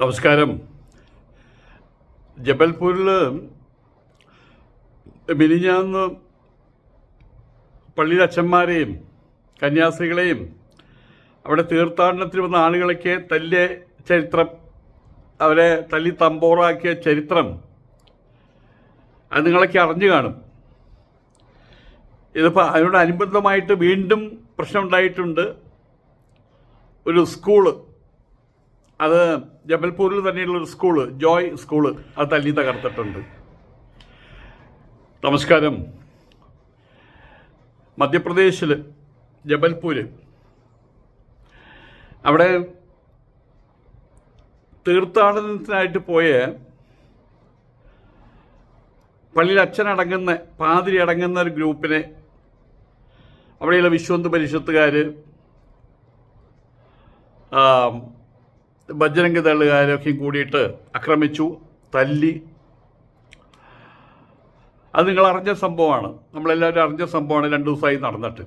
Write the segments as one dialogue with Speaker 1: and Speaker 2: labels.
Speaker 1: നമസ്കാരം. ജബൽപൂരിൽ മിനിഞ്ഞാന്ന് പള്ളിയിലെ അച്ഛന്മാരെയും കന്യാസ്ത്രീകളെയും അവിടെ തീർത്ഥാടനത്തിന് വന്ന ആളുകളൊക്കെ തല്ലിയ ചരിത്രം അവരെ തല്ലി തമ്പോറാക്കിയ ചരിത്രം അത് നിങ്ങളൊക്കെ അറിഞ്ഞു കാണും. ഇതിപ്പോൾ അതിനോടനുബന്ധമായിട്ട് വീണ്ടും പ്രശ്നമുണ്ടായിട്ടുണ്ട് ഒരു സ്കൂൾ അത് ജബൽപൂരിൽ തന്നെയുള്ള ഒരു സ്കൂൾ ജോയ് സ്കൂൾ അത് തല്ലി തകർത്തിട്ടുണ്ട്. നമസ്കാരം. മധ്യപ്രദേശിൽ ജബൽപൂര്. അവിടെ തീർത്ഥാടനത്തിനായിട്ട് പോയ പള്ളിയിൽ അച്ഛനടങ്ങുന്ന പാതിരി അടങ്ങുന്ന ഒരു ഗ്രൂപ്പിനെ അവിടെയുള്ള വിശ്വന്ത് പരിഷത്തുകാർ ബജ്രംഗ ദളുകാരൊക്കെയും കൂടിയിട്ട് ആക്രമിച്ചു തല്ലി. അത് നിങ്ങൾ അറിഞ്ഞ സംഭവമാണ്. നമ്മളെല്ലാവരും അറിഞ്ഞ സംഭവമാണ് രണ്ട് ദിവസമായി നടന്നിട്ട്.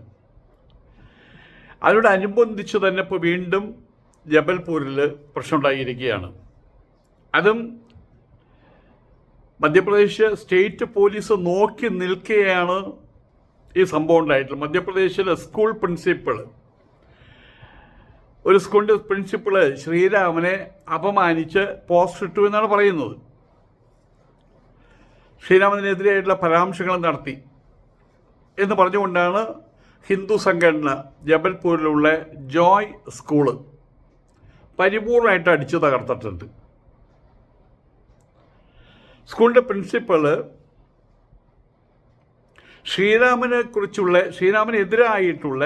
Speaker 1: അതിനോടനുബന്ധിച്ച് തന്നെ ഇപ്പോൾ വീണ്ടും ജബൽപൂരിൽ പ്രശ്നമുണ്ടായിരിക്കുകയാണ്. അതും മധ്യപ്രദേശ് സ്റ്റേറ്റ് പോലീസ് നോക്കി നിൽക്കുകയാണ് ഈ സംഭവം ഉണ്ടായിട്ടുള്ളത്. മധ്യപ്രദേശിലെ സ്കൂൾ പ്രിൻസിപ്പൾ ഒരു സ്കൂളിന്റെ പ്രിൻസിപ്പൾ ശ്രീരാമനെ അപമാനിച്ച് പോസ്റ്റ് ഇട്ടു എന്നാണ് പറയുന്നത്. ശ്രീരാമനെതിരെയായിട്ടുള്ള പരാമർശങ്ങൾ നടത്തി. എന്ന് പറഞ്ഞുകൊണ്ടാണ് ഹിന്ദു സംഘടന ജബൽപൂരിലുള്ള ജോയ് സ്കൂൾ പരിപൂർണമായിട്ട് അടിച്ചു തകർത്തിട്ടുണ്ട്. സ്കൂളിന്റെ പ്രിൻസിപ്പൾ ശ്രീരാമനെ കുറിച്ചുള്ള ശ്രീരാമനെതിരായിട്ടുള്ള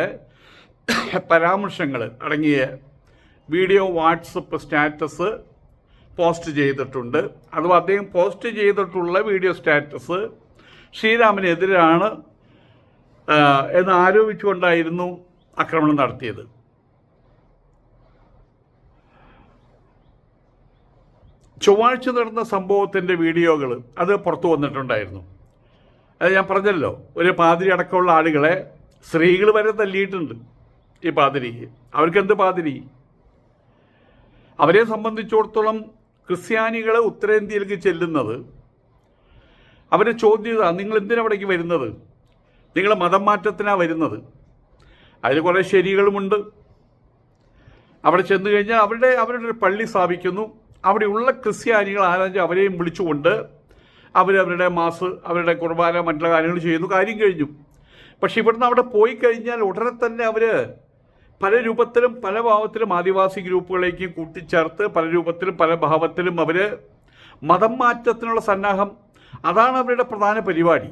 Speaker 1: പരാമർശങ്ങൾ അടങ്ങിയ വീഡിയോ വാട്സപ്പ് സ്റ്റാറ്റസ് പോസ്റ്റ് ചെയ്തിട്ടുണ്ട്. അഥവാ അദ്ദേഹം പോസ്റ്റ് ചെയ്തിട്ടുള്ള വീഡിയോ സ്റ്റാറ്റസ് ശ്രീരാമനെതിരാണ് എന്ന് ആരോപിച്ചുകൊണ്ടായിരുന്നു ആക്രമണം നടത്തിയത്. ചൊവ്വാഴ്ച നടന്ന സംഭവത്തിന്റെ വീഡിയോകൾ അത് പുറത്തു വന്നിട്ടുണ്ടായിരുന്നു. അത് ഞാൻ പറഞ്ഞല്ലോ ഒരു പാതിരി അടക്കമുള്ള ആളുകളെ സ്ത്രീകൾ വരെ തല്ലിയിട്ടുണ്ട്. ഈ അവർക്ക് അവർക്കെന്ത് പാതിരി? അവരെ സംബന്ധിച്ചിടത്തോളം ക്രിസ്ത്യാനികൾ ഉത്തരേന്ത്യയിലേക്ക് ചെല്ലുന്നത് അവരെ ചോദ്യം ഇതാ നിങ്ങൾ എന്തിനവിടേക്ക് വരുന്നത്? നിങ്ങൾ മതം മാറ്റത്തിനാണ് വരുന്നത്? അതിൽ കുറേ ശരികളുമുണ്ട്. അവിടെ ചെന്ന് കഴിഞ്ഞാൽ അവരുടെ അവരുടെ ഒരു പള്ളി സ്ഥാപിക്കുന്നു. അവിടെയുള്ള ക്രിസ്ത്യാനികൾ ആരാഞ്ച് അവരെയും വിളിച്ചുകൊണ്ട് അവരവരുടെ മാസ് അവരുടെ കുർബാന മറ്റുള്ള കാര്യങ്ങൾ ചെയ്യുന്നു. കാര്യം കഴിഞ്ഞു. പക്ഷെ ഇവിടുന്ന് അവിടെ പോയി കഴിഞ്ഞാൽ ഉടനെ തന്നെ അവർ പല രൂപത്തിലും പല ഭാവത്തിലും ആദിവാസി ഗ്രൂപ്പുകളേക്ക് കൂട്ടിച്ചേർത്ത് പല രൂപത്തിലും പല ഭാവത്തിലും അവർ മതം മാറ്റത്തിനുള്ള സന്നാഹം. അതാണ് അവരുടെ പ്രധാന പരിപാടി.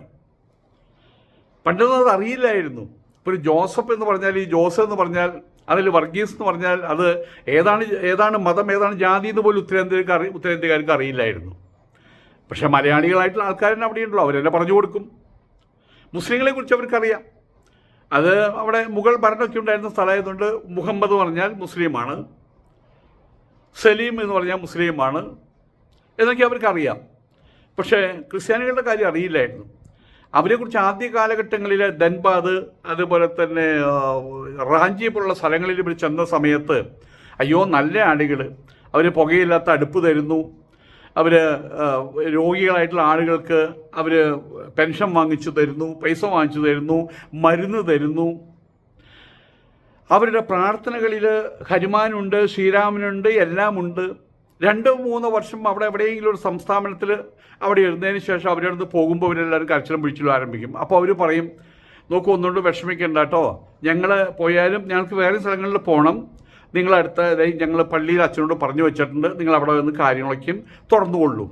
Speaker 1: പണ്ടൊന്നും അത് അറിയില്ലായിരുന്നു ഇപ്പോൾ ജോസഫ് എന്ന് പറഞ്ഞാൽ ഈ ജോസഫ് എന്ന് പറഞ്ഞാൽ അതിൽ വർഗീസ് എന്ന് പറഞ്ഞാൽ അത് ഏതാണ് ഏതാണ് മതം ഏതാണ് ജാതി എന്ന് പോലും ഉത്തരേന്ത്യക്കാർ ഉത്തരേന്ത്യക്കാർക്ക് അറിയില്ലായിരുന്നു. പക്ഷേ മലയാളികളായിട്ടുള്ള ആൾക്കാരെന്നെ അവിടെയുണ്ടല്ലോ അവരെന്നെ പറഞ്ഞു കൊടുക്കും. മുസ്ലിങ്ങളെ കുറിച്ച് അവർക്കറിയാം. അത് അവിടെ മുഗൾ ഭരണമൊക്കെ ഉണ്ടായിരുന്ന സ്ഥലമായതുകൊണ്ട് മുഹമ്മദ് പറഞ്ഞാൽ മുസ്ലിമാണ്. സലീം എന്ന് പറഞ്ഞാൽ മുസ്ലിമാണ്. എന്നൊക്കെ അവർക്കറിയാം പക്ഷേ ക്രിസ്ത്യാനികളുടെ കാര്യം അറിയില്ലായിരുന്നു. അവരെക്കുറിച്ച് ആദ്യ കാലഘട്ടങ്ങളിൽ ധൻബാദ് അതുപോലെ തന്നെ റാഞ്ചി പോലുള്ള സ്ഥലങ്ങളിൽ ഇവർ ചെന്ന സമയത്ത് അയ്യോ നല്ല ആളുകൾ അവർ പുകയില്ലാത്ത അടുപ്പ് തരുന്നു. അവർ രോഗികളായിട്ടുള്ള ആളുകൾക്ക് അവർ പെൻഷൻ വാങ്ങിച്ചു തരുന്നു പൈസ വാങ്ങിച്ചു തരുന്നു മരുന്ന് തരുന്നു. അവരുടെ പ്രാർത്ഥനകളിൽ ഹനുമാനുണ്ട് ശ്രീരാമനുണ്ട് എല്ലാമുണ്ട്. രണ്ടോ മൂന്നോ വർഷം അവിടെ എവിടെയെങ്കിലും ഒരു സംസ്ഥാപനത്തിൽ അവിടെ ഇരുന്നതിന് ശേഷം അവരടുത്ത് പോകുമ്പോൾ അവരെല്ലാവരും കരച്ചിലും പിടിച്ചിലും ആരംഭിക്കും. അപ്പോൾ അവർ പറയും നോക്കൂ ഒന്നുകൊണ്ട് വിഷമിക്കണ്ട കേട്ടോ. ഞങ്ങൾ പോയാലും ഞങ്ങൾക്ക് വേറെ സ്ഥലങ്ങളിൽ പോകണം നിങ്ങളടുത്ത ഞങ്ങൾ പള്ളിയിൽ അച്ഛനോട് പറഞ്ഞു വെച്ചിട്ടുണ്ട്. നിങ്ങൾ അവിടെ വന്ന് കാര്യങ്ങളൊക്കെയും തുറന്നുകൊള്ളൂ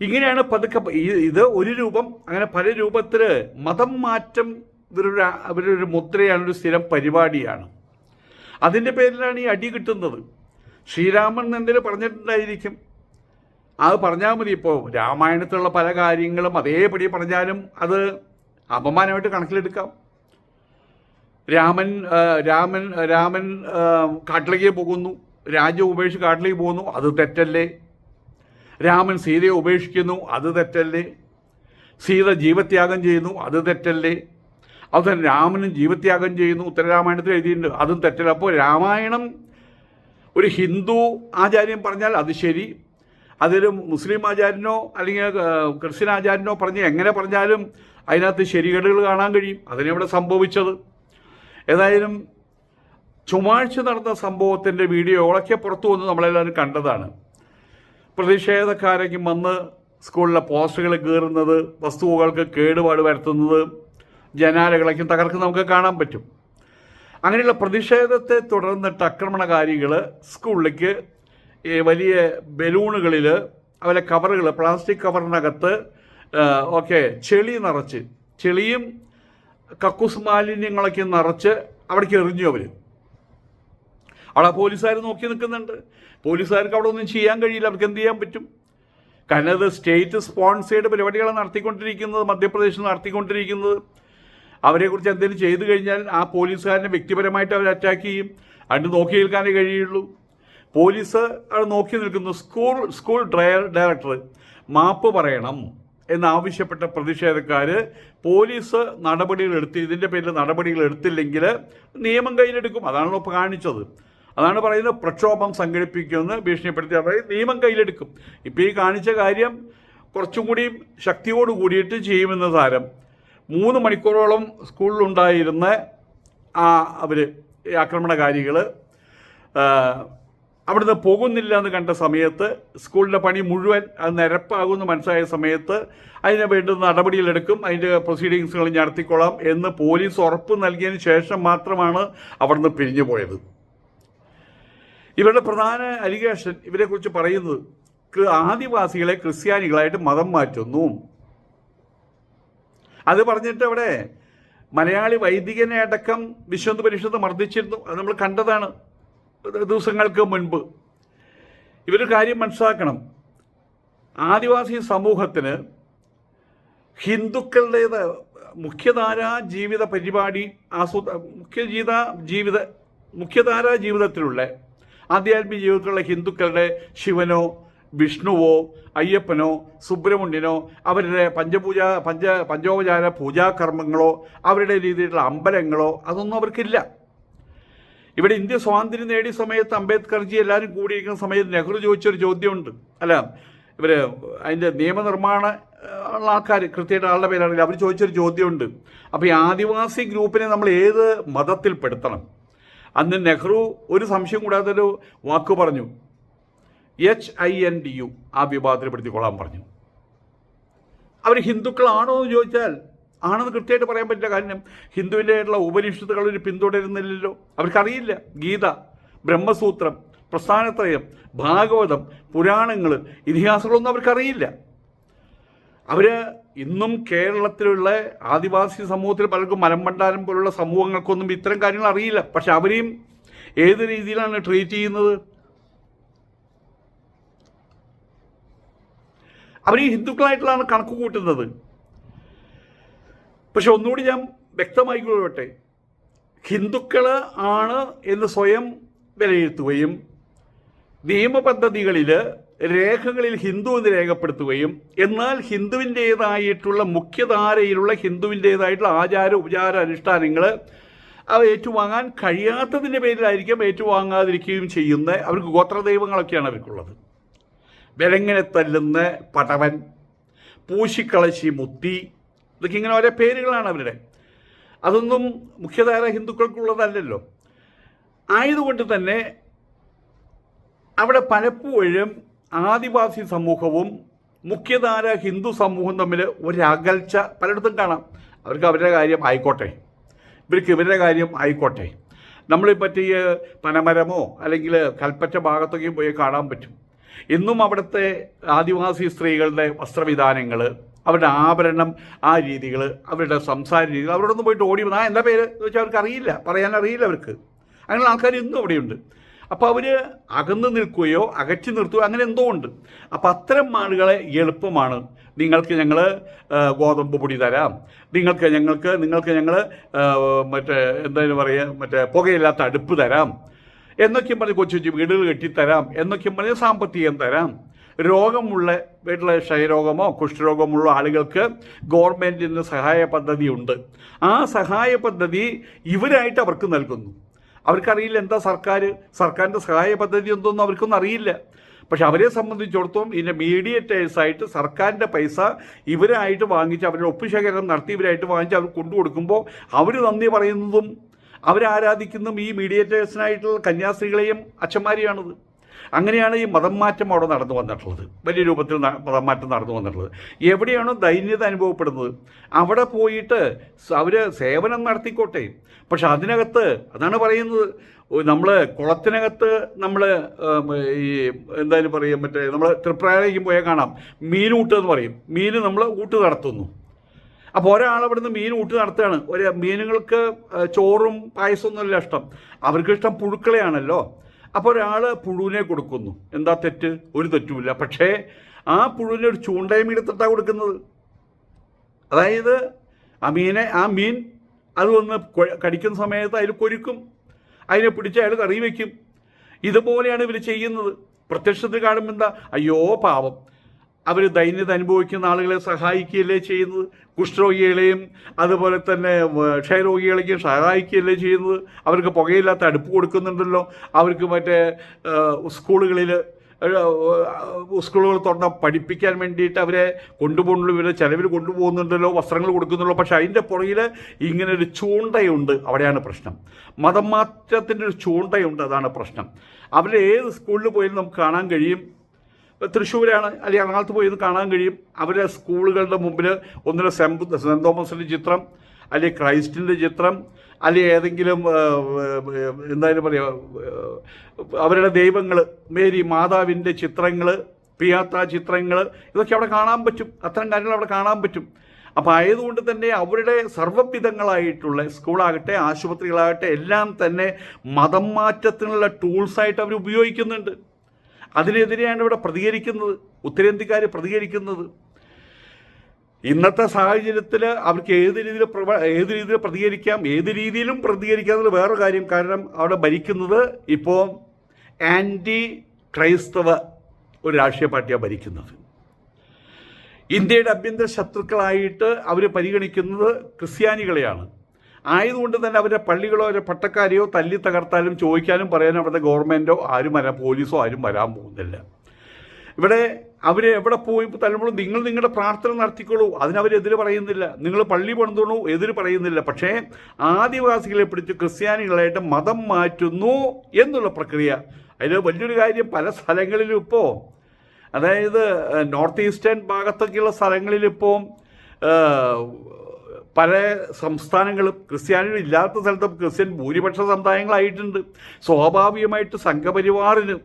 Speaker 1: ഇങ്ങനെയാണ് പതുക്കെ ഇത് ഒരു രൂപം അങ്ങനെ പല രൂപത്തിൽ മതം മാറ്റം ഇവരൊരു അവരൊരു മുദ്രയാണ് ഒരു സ്ഥിരം പരിപാടിയാണ്. അതിന്റെ പേരിലാണ് ഈ അടി കിട്ടുന്നത്. ശ്രീരാമൻ എന്തെങ്കിലും പറഞ്ഞിട്ടുണ്ടായിരിക്കും? അത് പറഞ്ഞാൽ മതി ഇപ്പോൾ രാമായണത്തിലുള്ള പല കാര്യങ്ങളും അതേപടി പറഞ്ഞാലും അത് അപമാനമായിട്ട് കണക്കിലെടുക്കാം. രാമൻ രാമൻ രാമൻ കാട്ടിലേക്ക് പോകുന്നു. രാജ്യം ഉപേക്ഷിച്ച് കാട്ടിലേക്ക് പോകുന്നു. അത് തെറ്റല്ലേ? രാമൻ സീതയെ ഉപേക്ഷിക്കുന്നു. അത് തെറ്റല്ലേ? സീത ജീവത്യാഗം ചെയ്യുന്നു. അത് തെറ്റല്ലേ? അതുപോലെ രാമനും ജീവത്യാഗം ചെയ്യുന്നു. ഉത്തരരാമായണത്തിൽ എഴുതിയിട്ടുണ്ട്. അതും തെറ്റല്ല. അപ്പോൾ രാമായണം ഒരു ഹിന്ദു ആചാര്യം പറഞ്ഞാൽ അത് ശരി. അതൊരു മുസ്ലിം ആചാര്യനോ അല്ലെങ്കിൽ ക്രിസ്ത്യൻ ആചാര്യനോ പറഞ്ഞ് എങ്ങനെ പറഞ്ഞാലും അതിനകത്ത് ശരികേടുകൾ കാണാൻ കഴിയും. അതിനെവിടെ സംഭവിച്ചത്? ഏതായാലും ചൊവ്വാഴ്ച നടന്ന സംഭവത്തിന്റെ വീഡിയോകളൊക്കെ പുറത്തു വന്ന് നമ്മളെല്ലാവരും കണ്ടതാണ്. പ്രതിഷേധക്കാരൊക്കെ വന്ന് സ്കൂളിലെ പോസ്റ്ററുകൾ കീറുന്നത് വസ്തുവകൾക്ക് കേടുപാട് വരുത്തുന്നത് ജനാലകളൊക്കെ തകർക്കുന്നത് നമുക്ക് കാണാൻ പറ്റും. അങ്ങനെയുള്ള പ്രതിഷേധത്തെ തുടർന്നിട്ട് ആക്രമണകാരികൾ സ്കൂളിലേക്ക് വലിയ ബലൂണുകളിൽ അവരെ കവറുകൾ പ്ലാസ്റ്റിക് കവറിനകത്ത് ഓക്കെ ചെളി നിറച്ച് ചെളിയും കക്കൂസ് മാലിന്യങ്ങളൊക്കെ നിറച്ച് അവിടേക്ക് എറിഞ്ഞു അവർ അവിടെ പോലീസുകാർ നോക്കി നിൽക്കുന്നുണ്ട്. പോലീസുകാർക്ക് അവിടെ ഒന്നും ചെയ്യാൻ കഴിയില്ല. അവർക്ക് എന്ത് ചെയ്യാൻ പറ്റും? കാരണം അത് സ്റ്റേറ്റ് സ്പോൺസേഡ് പരിപാടികളാണ് നടത്തിക്കൊണ്ടിരിക്കുന്നത് മധ്യപ്രദേശിൽ നടത്തിക്കൊണ്ടിരിക്കുന്നത്. അവരെക്കുറിച്ച് എന്തെങ്കിലും ചെയ്തു കഴിഞ്ഞാൽ ആ പോലീസുകാരനെ വ്യക്തിപരമായിട്ട് അവർ അറ്റാക്ക് ചെയ്യും. അതിന് നോക്കി നിൽക്കാനേ കഴിയുള്ളൂ. പോലീസ് അവിടെ നോക്കി നിൽക്കുന്നു. സ്കൂൾ സ്കൂൾ ഡയറക്ടർ മാപ്പ് പറയണം. എന്നാവശ്യപ്പെട്ട പ്രതിഷേധക്കാർ പോലീസ് നടപടികൾ എടുത്ത് ഇതിന്റെ പേരിൽ നടപടികൾ എടുത്തില്ലെങ്കിൽ നിയമം കയ്യിലെടുക്കും. അതാണല്ലോ ഇപ്പോൾ കാണിച്ചത്. അതാണ് പറയുന്നത് പ്രക്ഷോഭം സംഘടിപ്പിക്കുമെന്ന് ഭീഷണിപ്പെടുത്തി. അതായത് നിയമം കയ്യിലെടുക്കും. ഇപ്പോൾ ഈ കാണിച്ച കാര്യം കുറച്ചും കൂടി ശക്തിയോട് കൂടിയിട്ട് ചെയ്യുമെന്ന് സാരം. മൂന്ന് മണിക്കൂറോളം സ്കൂളിലുണ്ടായിരുന്ന ആ അവർ ആക്രമണകാരികൾ അവിടുന്ന് പോകുന്നില്ല എന്ന് കണ്ട സമയത്ത് സ്കൂളിന്റെ പണി മുഴുവൻ അത് നിരപ്പാകുമെന്ന് മനസ്സിലായ സമയത്ത് അതിന് വേണ്ടുന്ന നടപടികളെടുക്കും അതിന്റെ പ്രൊസീഡിങ്സുകൾ നടത്തിക്കൊള്ളാം എന്ന് പോലീസ് ഉറപ്പ് നൽകിയതിന് ശേഷം മാത്രമാണ് അവിടുന്ന് പിരിഞ്ഞു പോയത്. ഇവരുടെ പ്രധാന അലിഗേഷൻ ഇവരെക്കുറിച്ച് പറയുന്നത് ആദിവാസികളെ ക്രിസ്ത്യാനികളായിട്ട് മതം മാറ്റുന്നു. അത് പറഞ്ഞിട്ട് അവിടെ മലയാളി വൈദികനെ അടക്കം വിശ്വന്ത് പരിഷത്ത് മർദ്ദിച്ചിരുന്നു. അത് നമ്മൾ കണ്ടതാണ്. ദിവസങ്ങൾക്ക് മുൻപ് ഇവരൊരു കാര്യം മനസ്സിലാക്കണം. ആദിവാസി സമൂഹത്തിന് ഹിന്ദുക്കളുടേത് മുഖ്യധാര ജീവിത പരിപാടി ആസൂത്ര മുഖ്യജീത ജീവിത മുഖ്യധാര ജീവിതത്തിലുള്ള ആധ്യാത്മിക ജീവിതത്തിലുള്ള ഹിന്ദുക്കളുടെ ശിവനോ വിഷ്ണുവോ അയ്യപ്പനോ സുബ്രഹ്മണ്യനോ അവരുടെ പഞ്ചപൂജ പഞ്ച പഞ്ചോപചാര പൂജാകർമ്മങ്ങളോ അവരുടെ രീതിയിലുള്ള അമ്പലങ്ങളോ അതൊന്നും അവർക്കില്ല. ഇവിടെ ഇന്ത്യ സ്വാതന്ത്ര്യം നേടിയ സമയത്ത് അംബേദ്കർജി എല്ലാവരും കൂടിയിരിക്കുന്ന സമയത്ത് നെഹ്റു ചോദിച്ചൊരു ചോദ്യമുണ്ട്. അല്ല ഇവർ അതിന്റെ നിയമനിർമ്മാണ ഉള്ള ആൾക്കാർ കൃത്യമായിട്ട് ആളുടെ പേരാണെങ്കിൽ അവർ ചോദിച്ചൊരു ചോദ്യമുണ്ട്. അപ്പോൾ ഈ ആദിവാസി ഗ്രൂപ്പിനെ നമ്മൾ ഏത് മതത്തിൽപ്പെടുത്തണം? അന്ന് നെഹ്റു ഒരു സംശയം കൂടാതെ ഒരു വാക്ക് പറഞ്ഞു. H I N D U ആ വിഭാഗത്തിൽ പെടുത്തിക്കൊള്ളാൻ പറഞ്ഞു. അവർ ഹിന്ദുക്കളാണോ എന്ന് ചോദിച്ചാൽ ആണെന്ന് കൃത്യമായിട്ട് പറയാൻ പറ്റില്ല കാരണം ഹിന്ദുവിന്റെ ഉപനിഷത്തുകൾ ഒരു പിന്തുടരുന്നില്ലല്ലോ അവർക്കറിയില്ല. ഗീത ബ്രഹ്മസൂത്രം പ്രസ്ഥാനത്രയം ഭാഗവതം പുരാണങ്ങൾ ഇതിഹാസങ്ങളൊന്നും അവർക്കറിയില്ല. അവർ ഇന്നും കേരളത്തിലുള്ള ആദിവാസി സമൂഹത്തിൽ പലർക്കും മലമ്പണ്ടാരം പോലുള്ള സമൂഹങ്ങൾക്കൊന്നും ഇത്തരം കാര്യങ്ങൾ അറിയില്ല. പക്ഷെ അവരെയും ഏത് രീതിയിലാണ് ട്രീറ്റ് ചെയ്യുന്നത്? അവർ ഹിന്ദുക്കളായിട്ടുള്ളതാണ് കണക്ക് കൂട്ടുന്നത്. പക്ഷെ ഒന്നുകൂടി ഞാൻ വ്യക്തമായിക്കൊള്ളട്ടെ. ഹിന്ദുക്കൾ ആണ് എന്ന് സ്വയം വിലയിരുത്തുകയും നിയമപദ്ധതികളിൽ രേഖകളിൽ ഹിന്ദു എന്ന് രേഖപ്പെടുത്തുകയും എന്നാൽ ഹിന്ദുവിന്റേതായിട്ടുള്ള മുഖ്യധാരയിലുള്ള ഹിന്ദുവിന്റേതായിട്ടുള്ള ആചാര ഉപചാര അനുഷ്ഠാനങ്ങൾ അവ ഏറ്റുവാങ്ങാൻ കഴിയാത്തതിന്റെ പേരിലായിരിക്കും ഏറ്റുവാങ്ങാതിരിക്കുകയും ചെയ്യുന്ന അവർക്ക് ഗോത്രദൈവങ്ങളൊക്കെയാണ് അവർക്കുള്ളത്. വിലങ്ങനെ തല്ലുന്ന പടവൻ പൂശിക്കളശി മുത്തി ഇതൊക്കെ ഇങ്ങനെ ഓരോ പേരുകളാണ് അവരുടെ. അതൊന്നും മുഖ്യധാര ഹിന്ദുക്കൾക്കുള്ളതല്ലല്ലോ. ആയതുകൊണ്ട് തന്നെ അവിടെ പലപ്പോഴും ആദിവാസി സമൂഹവും മുഖ്യധാര ഹിന്ദു സമൂഹവും തമ്മിൽ ഒരകൽച്ച പലയിടത്തും കാണാം. അവർക്ക് അവരുടെ കാര്യം ആയിക്കോട്ടെ. ഇവർക്ക് ഇവരുടെ കാര്യം ആയിക്കോട്ടെ. നമ്മൾ പറ്റിയ പനമരമോ അല്ലെങ്കിൽ കൽപ്പറ്റ ഭാഗത്തൊക്കെയും പോയി കാണാൻ പറ്റും. ഇന്നും അവിടുത്തെ ആദിവാസി സ്ത്രീകളുടെ വസ്ത്രവിധാനങ്ങൾ അവരുടെ ആഭരണം ആ രീതികൾ അവരുടെ സംസാര രീതികൾ അവരോടൊന്നും പോയിട്ട് ഓടി ആ എന്താ പേര്? എന്ന് വെച്ചാൽ അവർക്ക് അറിയില്ല. പറയാൻ അറിയില്ല അവർക്ക്. അങ്ങനെയുള്ള ആൾക്കാർ ഇന്നും അവിടെയുണ്ട് അപ്പോൾ അവർ അകന്ന് നിൽക്കുകയോ അകറ്റി നിർത്തുകയോ അങ്ങനെ എന്തോ ഉണ്ട്. അപ്പോൾ അത്തരം ആളുകളെ എളുപ്പമാണ്. നിങ്ങൾക്ക് ഞങ്ങൾ ഗോതമ്പ് പൊടി തരാം. നിങ്ങൾക്ക് ഞങ്ങൾക്ക് നിങ്ങൾക്ക് ഞങ്ങൾ മറ്റേ എന്തായാലും പറയുക മറ്റേ പുകയില്ലാത്ത അടുപ്പ് തരാം. എന്നൊക്കെയും പറഞ്ഞ് കൊച്ചു കൊച്ചു വീടുകൾ കെട്ടിത്തരാം. എന്നൊക്കെയും പറഞ്ഞ് സാമ്പത്തികം തരാം. രോഗമുള്ള വീട്ടിലെ ക്ഷയരോഗമോ കുഷ്ഠരോഗമുള്ള ആളുകൾക്ക് ഗവൺമെന്റിൽ നിന്ന് സഹായ പദ്ധതി ഉണ്ട്. ആ സഹായ പദ്ധതി ഇവരായിട്ട് അവർക്ക് നൽകുന്നു. അവർക്കറിയില്ല എന്താ സർക്കാർ സർക്കാരിന്റെ സഹായ പദ്ധതി എന്തൊന്നും അവർക്കൊന്നും അറിയില്ല. പക്ഷെ അവരെ സംബന്ധിച്ചിടത്തോളം ഇതിന്റെ മീഡിയേറ്റേഴ്സായിട്ട് സർക്കാരിന്റെ പൈസ ഇവരായിട്ട് വാങ്ങിച്ച് അവരുടെ ഒപ്പുശേഖരണം നടത്തി ഇവരായിട്ട് വാങ്ങിച്ച് അവർ കൊണ്ടുകൊടുക്കുമ്പോൾ അവർ നന്ദി പറയുന്നതും അവരാരാധിക്കുന്നതും ഈ മീഡിയേറ്റേഴ്സിനായിട്ടുള്ള കന്യാസ്ത്രീകളെയും അച്ഛന്മാരെയാണത്. അങ്ങനെയാണ് ഈ മതം മാറ്റം അവിടെ നടന്നു വന്നിട്ടുള്ളത്. വലിയ രൂപത്തിൽ മതം മാറ്റം നടന്നു വന്നിട്ടുള്ളത്. എവിടെയാണോ ദൈന്യത അനുഭവപ്പെടുന്നത്? അവിടെ പോയിട്ട് അവർ സേവനം നടത്തിക്കോട്ടെ. പക്ഷെ അതിനകത്ത് അതാണ് പറയുന്നത് നമ്മൾ കുളത്തിനകത്ത് നമ്മൾ ഈ എന്തായാലും പറയും മറ്റേ നമ്മൾ തൃപ്രായിലേക്ക് പോയാൽ കാണാം. മീൻ ഊട്ട് എന്ന് പറയും. മീൻ നമ്മൾ ഊട്ട് നടത്തുന്നു. അപ്പോൾ ഒരാൾ അവിടുന്ന് മീൻ ഊട്ട് നടത്തുകയാണ്. ഒരു മീനുകൾക്ക് ചോറും പായസമൊന്നുമല്ല ഇഷ്ടം. അവർക്ക് ഇഷ്ടം പുഴുക്കളെയാണല്ലോ. അപ്പോൾ ഒരാൾ പുഴുവിനെ കൊടുക്കുന്നു. എന്താ തെറ്റ്? ഒരു തെറ്റുമില്ല. പക്ഷേ ആ പുഴുവിനെ ഒരു ചൂണ്ടയും എടുത്തിട്ടാണ് കൊടുക്കുന്നത്. അതായത് ആ മീനെ ആ മീൻ അത് വന്ന് കടിക്കുന്ന സമയത്ത് അതിൽ കൊരുക്കും. അതിനെ പിടിച്ച് അയാൾ കറി വയ്ക്കും ഇതുപോലെയാണ് ഇവർ ചെയ്യുന്നത്. പ്രത്യക്ഷത്തിൽ കാണുമ്പോൾ എന്താ? അയ്യോ പാവം. അവർ ദൈന്യത അനുഭവിക്കുന്ന ആളുകളെ സഹായിക്കുകയല്ലേ ചെയ്യുന്നത്? കുഷ്ഠരോഗികളെയും അതുപോലെ തന്നെ ക്ഷയരോഗികളെയും സഹായിക്കുകയല്ലേ ചെയ്യുന്നത്? അവർക്ക് പുകയില്ലാത്ത അടുപ്പ് കൊടുക്കുന്നുണ്ടല്ലോ. അവർക്ക് മറ്റേ സ്കൂളുകളിൽ സ്കൂളുകൾ തുറന്ന പഠിപ്പിക്കാൻ വേണ്ടിയിട്ട് അവരെ കൊണ്ടുപോകുന്നുള്ളൂ ഇവരെ ചിലവിൽ കൊണ്ടുപോകുന്നുണ്ടല്ലോ വസ്ത്രങ്ങൾ കൊടുക്കുന്നുള്ളൂ പക്ഷേ അതിന്റെ പുറകിൽ ഇങ്ങനെ ഒരു ചൂണ്ടയുണ്ട്. അവിടെയാണ് പ്രശ്നം. മതം മാറ്റത്തിന്റെ ഒരു ചൂണ്ടയുണ്ട്. അതാണ് പ്രശ്നം. അവരെ ഏത് സ്കൂളിൽ പോയാലും നമുക്ക് കാണാൻ കഴിയും. തൃശ്ശൂരാണ്. അല്ലെങ്കിൽ എറണാകുളത്ത് പോയി ഇത് കാണാൻ കഴിയും. അവരുടെ സ്കൂളുകളുടെ മുമ്പിൽ ഒന്നിലെ സെമ്പ് സെന്റ് തോമസിന്റെ ചിത്രം അല്ലെങ്കിൽ ക്രൈസ്റ്റിന്റെ ചിത്രം അല്ലെങ്കിൽ ഏതെങ്കിലും എന്തായാലും പറയുക അവരുടെ ദൈവങ്ങൾ മേരി മാതാവിന്റെ ചിത്രങ്ങൾ പിയാത്ത ചിത്രങ്ങൾ ഇതൊക്കെ അവിടെ കാണാൻ പറ്റും. അത്തരം കാര്യങ്ങൾ അവിടെ കാണാൻ പറ്റും. അപ്പോൾ ആയതുകൊണ്ട് തന്നെ അവരുടെ സർവവിധങ്ങളായിട്ടുള്ള സ്കൂളാകട്ടെ ആശുപത്രികളാകട്ടെ എല്ലാം തന്നെ മതം മാറ്റത്തിനുള്ള ടൂൾസായിട്ട് അവർ ഉപയോഗിക്കുന്നുണ്ട്. അതിനെതിരെയാണ് ഇവിടെ പ്രതികരിക്കുന്നത് ഉത്തരേന്ത്യക്കാർ പ്രതികരിക്കുന്നത്. ഇന്നത്തെ സാഹചര്യത്തിൽ അവർക്ക് ഏത് രീതിയിൽ ഏത് രീതിയിൽ പ്രതികരിക്കാം ഏത് രീതിയിലും പ്രതികരിക്കാം എന്നുള്ള വേറെ കാര്യം. കാരണം അവിടെ ഭരിക്കുന്നത് ഇപ്പോൾ ആന്റി ക്രൈസ്തവ ഒരു രാഷ്ട്രീയ പാർട്ടിയാണ് ഭരിക്കുന്നത്. ഇന്ത്യയുടെ ആഭ്യന്തര ശത്രുക്കളായിട്ട് അവർ പരിഗണിക്കുന്നത് ക്രിസ്ത്യാനികളെയാണ്. ആയതുകൊണ്ട് തന്നെ അവരുടെ പള്ളികളോ അവരുടെ പട്ടക്കാരെയോ തല്ലി തകർത്താലും ചോദിക്കാനും പറയാനും അവിടുത്തെ ഗവൺമെന്റോ ആരും വരാൻ പോലീസോ ആരും വരാൻ പോകുന്നില്ല. ഇവിടെ അവർ എവിടെ പോയി തല്ലുമ്പോഴും നിങ്ങൾ നിങ്ങളുടെ പ്രാർത്ഥന നടത്തിക്കോളൂ. അതിനവരെതിര് പറയുന്നില്ല. നിങ്ങൾ പള്ളി പണിതോളൂ എതിര് പറയുന്നില്ല. പക്ഷേ ആദിവാസികളെ പിടിച്ച് ക്രിസ്ത്യാനികളായിട്ട് മതം മാറ്റുന്നു എന്നുള്ള പ്രക്രിയ. അതിൽ വലിയൊരു കാര്യം പല സ്ഥലങ്ങളിലും ഇപ്പോൾ അതായത് നോർത്ത് ഈസ്റ്റേൺ ഭാഗത്തൊക്കെയുള്ള സ്ഥലങ്ങളിലിപ്പോൾ പല സംസ്ഥാനങ്ങളും ക്രിസ്ത്യാനികൾ ഇല്ലാത്ത സ്ഥലത്ത് ക്രിസ്ത്യൻ ഭൂരിപക്ഷ സമുദായങ്ങളായിട്ടുണ്ട്. സ്വാഭാവികമായിട്ട് സംഘപരിവാറിന്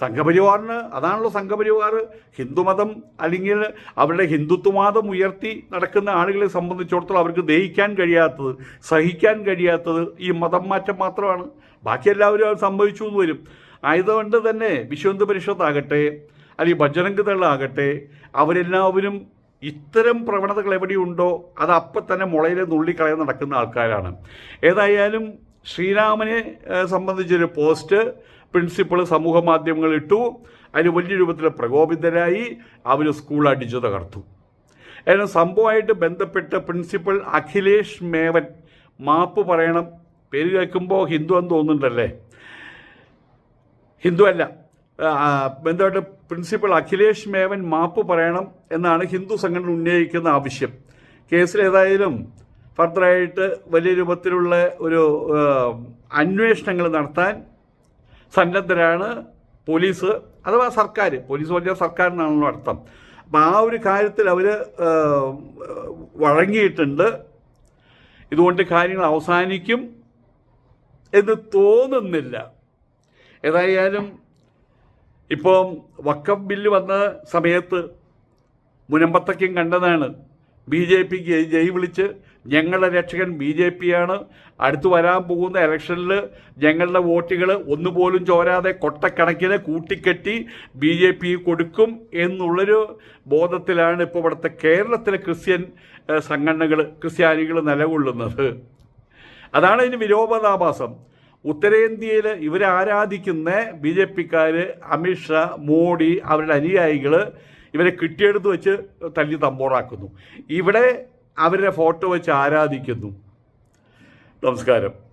Speaker 1: സംഘപരിവാറിന് അതാണല്ലോ സംഘപരിവാർ. ഹിന്ദുമതം അല്ലെങ്കിൽ അവരുടെ ഹിന്ദുത്വവാദം ഉയർത്തി നടക്കുന്ന ആളുകളെ സംബന്ധിച്ചിടത്തോളം അവർക്ക് ദഹിക്കാൻ കഴിയാത്തത് സഹിക്കാൻ കഴിയാത്തത് ഈ മതം മാറ്റം മാത്രമാണ്. ബാക്കി എല്ലാവരും അത് സംഭവിച്ചു എന്ന് വരും. ആയതുകൊണ്ട് തന്നെ വിശ്വന്ത് പരിഷത്താകട്ടെ അല്ലെങ്കിൽ ദളാകട്ടെ അവരെല്ലാവരും ഇത്തരം പ്രവണതകൾ എവിടെയുണ്ടോ അത് അപ്പം തന്നെ മുളയിൽ നുള്ളിക്കളയാൻ നടക്കുന്ന ആൾക്കാരാണ്. ഏതായാലും ശ്രീരാമനെ സംബന്ധിച്ചൊരു പോസ്റ്റ് പ്രിൻസിപ്പൾ സമൂഹ മാധ്യമങ്ങളിൽ ഇട്ടു. അതിന് വലിയ രൂപത്തിൽ പ്രകോപിതരായി അവർ സ്കൂൾ അടിച്ചു തകർത്തു. അതിന് സംഭവമായിട്ട് ബന്ധപ്പെട്ട് പ്രിൻസിപ്പൽ അഖിലേഷ് മേവൻ മാപ്പ് പറയണം. പേര് കേൾക്കുമ്പോൾ ഹിന്ദു എന്ന് തോന്നുന്നുണ്ടല്ലേ? ഹിന്ദു അല്ല. ആ, ബന്ധപ്പെട്ട് പ്രിൻസിപ്പൽ അഖിലേഷ് മേവൻ മാപ്പ് പറയണം എന്നാണ് ഹിന്ദു സംഘടന ഉന്നയിക്കുന്ന ആവശ്യം. കേസിൽ ഏതായാലും ഫർദറായിട്ട് വലിയ രൂപത്തിലുള്ള ഒരു അന്വേഷണങ്ങൾ നടത്താൻ സന്നദ്ധരാണ് പോലീസ് അഥവാ സർക്കാർ പോലീസ് പറഞ്ഞാൽ സർക്കാർ എന്നാണല്ലോ അർത്ഥം. അപ്പം ആ ഒരു കാര്യത്തിൽ അവർ വഴങ്ങിയിട്ടുണ്ട്. ഇതുകൊണ്ട് കാര്യങ്ങൾ അവസാനിക്കും എന്ന് തോന്നുന്നില്ല. ഏതായാലും ഇപ്പം വക്കം ബില്ല് വന്ന സമയത്ത് മുനമ്പത്തക്കും കണ്ടതാണ്. ബി ജെ പിക്ക് ജയ് വിളിച്ച് ഞങ്ങളുടെ രക്ഷകൻ ബി ജെ പിയാണ്. അടുത്ത് വരാൻ പോകുന്ന ഇലക്ഷനിൽ ഞങ്ങളുടെ വോട്ടുകൾ ഒന്നുപോലും ചോരാതെ കൊട്ടക്കണക്കിന് കൂട്ടിക്കെട്ടി ബി ജെ പി കൊടുക്കും എന്നുള്ളൊരു ബോധത്തിലാണ് ഇപ്പോൾ ഇവിടുത്തെ കേരളത്തിലെ ക്രിസ്ത്യൻ സംഘടനകൾ ക്രിസ്ത്യാനികൾ നിലകൊള്ളുന്നത്. അതാണ് ഇതിന് വിരോധാഭാസം. ഉത്തരേന്ത്യയിൽ ഇവരെ ആരാധിക്കുന്ന ബി ജെ പിക്കാർ അമിത്ഷാ മോഡി അവരുടെ അനുയായികൾ ഇവരെ കിട്ടിയെടുത്ത് വെച്ച് തല്ലി തമ്പോറാക്കുന്നു. ഇവിടെ അവരുടെ ഫോട്ടോ വെച്ച് ആരാധിക്കുന്നു. നമസ്കാരം.